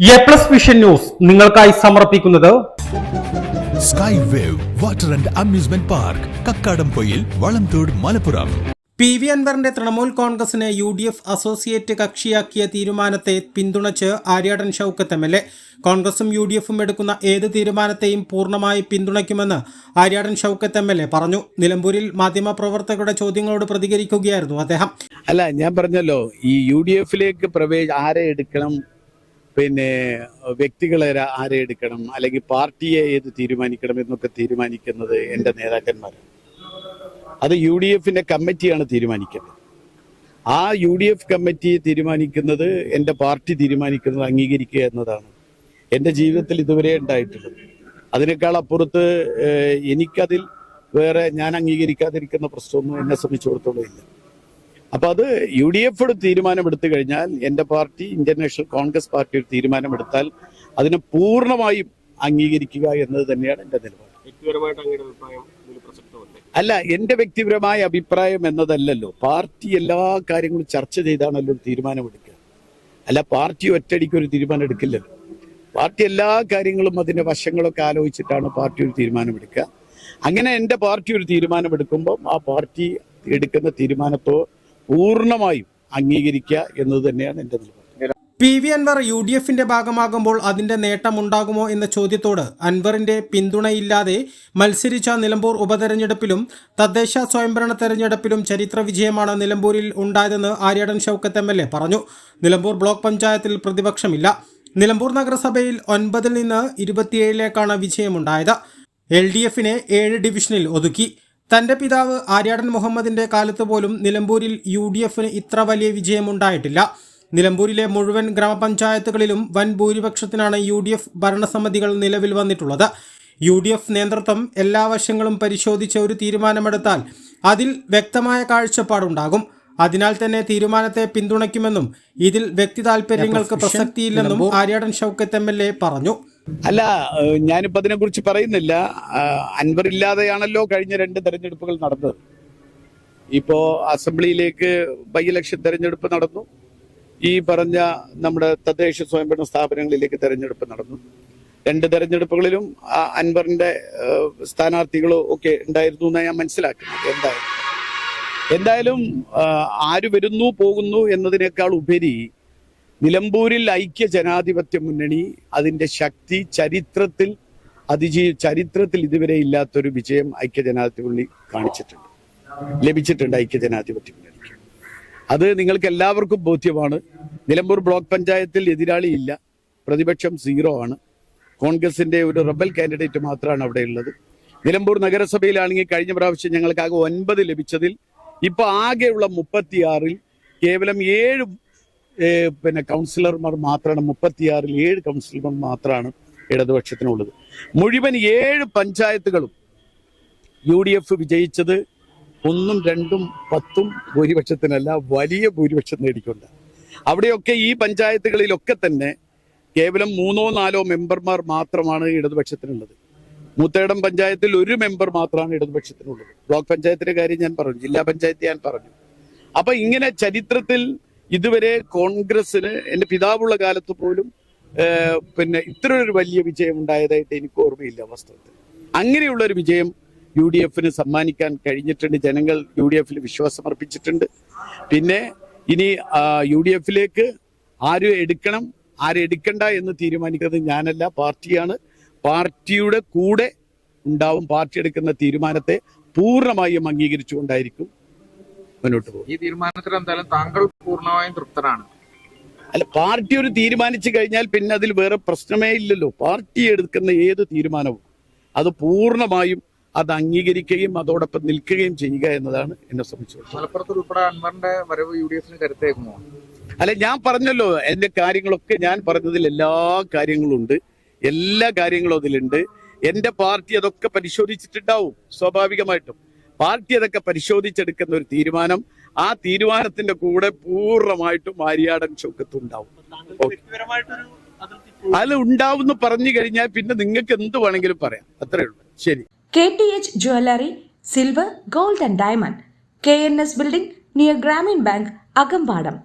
A plus vision news നിങ്ങൾക്കായി സമർപ്പിക്കുന്നത് sky wave water and amusement park Kakkadampoyil Valamthode Malappuram. P V അൻവറിന്റെ തൃണമൂൽ കോൺഗ്രസിനെ U D F associate കക്ഷിയാക്കിയ തീരുമാനത്തെ പിന്തുണച്ച് Aryadan Shoukath M L A. കോൺഗ്രസും യു ഡി എഫും എടുക്കുന്ന ഏത് തീരുമാനത്തെയും പൂർണമായി പിന്തുണയ്ക്കുമെന്ന് Aryadan Shoukath M L A പറഞ്ഞു. നിലമ്പൂരിൽ മാധ്യമപ്രവർത്തകരുടെ ചോദ്യങ്ങളോട് പ്രതികരിക്കുകയായിരുന്നു അദ്ദേഹം. അല്ല ഞാൻ പറഞ്ഞല്ലോ ഈ യു ഡി എഫിലേക്ക് പ്രവേശ ആരെ എടുക്കണം പിന്നെ വ്യക്തികളെ ആരെ എടുക്കണം? അല്ലെങ്കിൽ പാർട്ടിയെ ഏത് തീരുമാനിക്കണം എന്നൊക്കെ തീരുമാനിക്കുന്നത് എന്റെ നേതാക്കന്മാരാണ് അത് യു ഡി എഫിന്റെ കമ്മിറ്റിയാണ് തീരുമാനിക്കുന്നത് ആ യു ഡി എഫ് കമ്മിറ്റി തീരുമാനിക്കുന്നത് എന്റെ പാർട്ടി തീരുമാനിക്കുന്നത് അംഗീകരിക്കുക എന്നതാണ് എന്റെ ജീവിതത്തിൽ ഇതുവരെ ഉണ്ടായിട്ടുള്ളത്. അതിനേക്കാൾ അപ്പുറത്ത് എനിക്കതിൽ വേറെ ഞാൻ അംഗീകരിക്കാതിരിക്കുന്ന പ്രശ്നമൊന്നും എന്നെ സംബന്ധിച്ചിടത്തോളം ഇല്ല. അപ്പൊ അത് യു ഡി എഫ് ഒരു തീരുമാനമെടുത്തു കഴിഞ്ഞാൽ എന്റെ party Indian National Congress party ഒരു തീരുമാനമെടുത്താൽ അതിനെ പൂർണമായും അംഗീകരിക്കുക എന്നത് തന്നെയാണ് എന്റെ നിലപാട്. അല്ല എന്റെ വ്യക്തിപരമായ അഭിപ്രായം എന്നതല്ലല്ലോ. പാർട്ടി എല്ലാ കാര്യങ്ങളും ചർച്ച ചെയ്താണല്ലോ ഒരു തീരുമാനമെടുക്കുക. അല്ല പാർട്ടി ഒറ്റടിക്ക് ഒരു തീരുമാനം എടുക്കില്ലല്ലോ പാർട്ടി എല്ലാ കാര്യങ്ങളും അതിന്റെ വശങ്ങളൊക്കെ ആലോചിച്ചിട്ടാണ് പാർട്ടി ഒരു തീരുമാനമെടുക്കുക. അങ്ങനെ എന്റെ പാർട്ടി ഒരു തീരുമാനമെടുക്കുമ്പോൾ ആ പാർട്ടി എടുക്കുന്ന തീരുമാനത്തോ പൂർണമായും അംഗീകരിക്കുക എന്നത് തന്നെയാണ് നിലപാട്. P V Anvar U D എഫിന്റെ ഭാഗമാകുമ്പോൾ അതിന്റെ നേട്ടമുണ്ടാകുമോ എന്ന ചോദ്യത്തോട് അൻവറിന്റെ പിന്തുണയില്ലാതെ മത്സരിച്ച നിലമ്പൂർ ഉപതെരഞ്ഞെടുപ്പിലും തദ്ദേശ സ്വയംഭരണ തെരഞ്ഞെടുപ്പിലും ചരിത്ര വിജയമാണ് നിലമ്പൂരിൽ ഉണ്ടായതെന്ന് ആര്യാടൻ ഷൗക്കത്ത് എ പറഞ്ഞു. നിലമ്പൂർ ബ്ലോക്ക് പഞ്ചായത്തിൽ പ്രതിപക്ഷമില്ല. നിലമ്പൂർ നഗരസഭയിൽ ഒൻപതിൽ നിന്ന് ഇരുപത്തിയേഴിലേക്കാണ് വിജയമുണ്ടായത്. എൽ ഡി എഫിനെ ഏഴ് ഡിവിഷനിൽ ഒതുക്കി. തന്റെ പിതാവ് ആര്യാടൻ മുഹമ്മദിന്റെ കാലത്ത് പോലും നിലമ്പൂരിൽ യു ഡി എഫിന് ഇത്ര വലിയ വിജയമുണ്ടായിട്ടില്ല. നിലമ്പൂരിലെ മുഴുവൻ ഗ്രാമപഞ്ചായത്തുകളിലും വൻ ഭൂരിപക്ഷത്തിനാണ് യു ഡി എഫ് ഭരണസമിതികൾ നിലവിൽ വന്നിട്ടുള്ളത്. യു ഡി എഫ് നേതൃത്വം എല്ലാ വശങ്ങളും പരിശോധിച്ച ഒരു തീരുമാനമെടുത്താൽ അതിൽ വ്യക്തമായ കാഴ്ചപ്പാടുണ്ടാകും. അതിനാൽ തന്നെ തീരുമാനത്തെ പിന്തുണയ്ക്കുമെന്നും ഇതിൽ വ്യക്തി താൽപര്യങ്ങൾക്ക് പ്രസക്തിയില്ലെന്നും Aryadan Shoukath M L A പറഞ്ഞു. അല്ല ഞാനിപ്പോ അതിനെ കുറിച്ച് പറയുന്നില്ല. അൻവർ ഇല്ലാതെയാണല്ലോ കഴിഞ്ഞ രണ്ട് തെരഞ്ഞെടുപ്പുകൾ നടന്നത്. ഇപ്പോ അസംബ്ലിയിലേക്ക് ബൈ തെരഞ്ഞെടുപ്പ് നടന്നു. ഈ പറഞ്ഞ നമ്മുടെ തദ്ദേശ സ്വയംഭരണ സ്ഥാപനങ്ങളിലേക്ക് തെരഞ്ഞെടുപ്പ് നടന്നു. രണ്ട് തെരഞ്ഞെടുപ്പുകളിലും അൻവറിന്റെ സ്ഥാനാർത്ഥികളോ ഒക്കെ ഉണ്ടായിരുന്നു എന്നാണ് ഞാൻ മനസ്സിലാക്കുന്നു എന്തായാലും എന്തായാലും ആര് വരുന്നു പോകുന്നു എന്നതിനേക്കാൾ ഉപരി നിലമ്പൂരിൽ ഐക്യ ജനാധിപത്യ മുന്നണി അതിന്റെ ശക്തി ചരിത്രത്തിൽ അതിജീ ചരിത്രത്തിൽ ഇതുവരെ ഇല്ലാത്തൊരു വിജയം ഐക്യ ജനാധിപത്യ മുന്നണി കാണിച്ചിട്ടുണ്ട്. ലഭിച്ചിട്ടുണ്ട് ഐക്യ ജനാധിപത്യ മുന്നണിക്ക്. അത് നിങ്ങൾക്ക് എല്ലാവർക്കും ബോധ്യമാണ്. നിലമ്പൂർ ബ്ലോക്ക് പഞ്ചായത്തിൽ എതിരാളി ഇല്ല. പ്രതിപക്ഷം സീറോ ആണ്. കോൺഗ്രസിന്റെ ഒരു റബൽ കാൻഡിഡേറ്റ് മാത്രമാണ് അവിടെ ഉള്ളത്. നിലമ്പൂർ നഗരസഭയിലാണെങ്കിൽ കഴിഞ്ഞ പ്രാവശ്യം ഞങ്ങൾക്ക് ആകെ ഒൻപത് ലഭിച്ചതിൽ ഇപ്പൊ ആകെയുള്ള മുപ്പത്തിയാറിൽ കേവലം ഏഴ് പിന്നെ കൗൺസിലർമാർ മാത്രമാണ് മുപ്പത്തിയാറിൽ ഏഴ് കൗൺസിലർമാർ മാത്രമാണ് ഇടതുപക്ഷത്തിനുള്ളത്. മുഴുവൻ ഏഴ് പഞ്ചായത്തുകളും യു ഡി എഫ് വിജയിച്ചത് ഒന്നും രണ്ടും പത്തും ഭൂരിപക്ഷത്തിനല്ല വലിയ ഭൂരിപക്ഷം നേടിക്കൊണ്ട്. അവിടെയൊക്കെ ഈ പഞ്ചായത്തുകളിലൊക്കെ തന്നെ കേവലം മൂന്നോ നാലോ മെമ്പർമാർ മാത്രമാണ് ഇടതുപക്ഷത്തിനുള്ളത്. മൂത്തേടം പഞ്ചായത്തിൽ ഒരു മെമ്പർ മാത്രമാണ് ഇടതുപക്ഷത്തിനുള്ളത്. ബ്ലോക്ക് പഞ്ചായത്തിന്റെ കാര്യം ഞാൻ പറഞ്ഞു ജില്ലാ പഞ്ചായത്ത് ഞാൻ പറഞ്ഞു. അപ്പൊ ഇങ്ങനെ ചരിത്രത്തിൽ ഇതുവരെ കോൺഗ്രസിന് എന്റെ പിതാവുള്ള കാലത്ത് പോലും പിന്നെ ഇത്ര ഒരു വലിയ വിജയം ഉണ്ടായതായിട്ട് എനിക്ക് ഓർമ്മയില്ല വാസ്തവത്തിൽ. അങ്ങനെയുള്ള ഒരു വിജയം യു ഡി എഫിന് സമ്മാനിക്കാൻ കഴിഞ്ഞിട്ടുണ്ട്. ജനങ്ങൾ യു ഡി എഫിൽ വിശ്വാസം അർപ്പിച്ചിട്ടുണ്ട് പിന്നെ ഇനി യു ഡി എഫിലേക്ക് ആര് എടുക്കണം ആര് എടുക്കണ്ട എന്ന് തീരുമാനിക്കുന്നത് ഞാനല്ല പാർട്ടിയാണ്. പാർട്ടിയുടെ കൂടെ ഉണ്ടാവും പാർട്ടി എടുക്കുന്ന തീരുമാനത്തെ പൂർണമായും അംഗീകരിച്ചുകൊണ്ടായിരിക്കും മുന്നോട്ട് പോകും. ഈ തീരുമാനത്തിൽ എന്തായാലും താങ്കൾ പൂർണമായും തൃപ്തനാണ് അല്ല പാർട്ടി ഒരു തീരുമാനിച്ചു കഴിഞ്ഞാൽ പിന്നെ അതിൽ വേറെ പ്രശ്നമേ ഇല്ലല്ലോ. പാർട്ടി എടുക്കുന്ന ഏത് തീരുമാനവും അത് പൂർണമായും അത് അംഗീകരിക്കുകയും അതോടൊപ്പം നിൽക്കുകയും ചെയ്യുക എന്നതാണ് എന്നെ സംബന്ധിച്ചത് മലപ്പുറത്ത് ഉൾപ്പെടെ അൻവറിന്റെ വരവ് യു ഡി എഫിന് കരുത്തേക്കുമോ? അല്ല ഞാൻ പറഞ്ഞല്ലോ എന്റെ കാര്യങ്ങളൊക്കെ ഞാൻ പറഞ്ഞതിൽ എല്ലാ കാര്യങ്ങളും ഉണ്ട്. എല്ലാ കാര്യങ്ങളും അതിലുണ്ട്. എന്റെ പാർട്ടി അതൊക്കെ പരിശോധിച്ചിട്ടുണ്ടാവും സ്വാഭാവികമായിട്ടും. പാർട്ടി അതൊക്കെ പരിശോധിച്ചെടുക്കുന്ന ഒരു തീരുമാനം ആ തീരുമാനത്തിന്റെ കൂടെ പൂർണമായിട്ടും മാരിയാടൻ ചൗക്കത്തുണ്ടാവും. അത് ഉണ്ടാവും പറഞ്ഞു കഴിഞ്ഞാൽ പിന്നെ നിങ്ങൾക്ക് എന്ത് വേണമെങ്കിലും പറയാം. അത്രേ ഉള്ളൂ. ശരി. K T H jewellery silver gold and diamond K N S building near Grameen bank Akampadam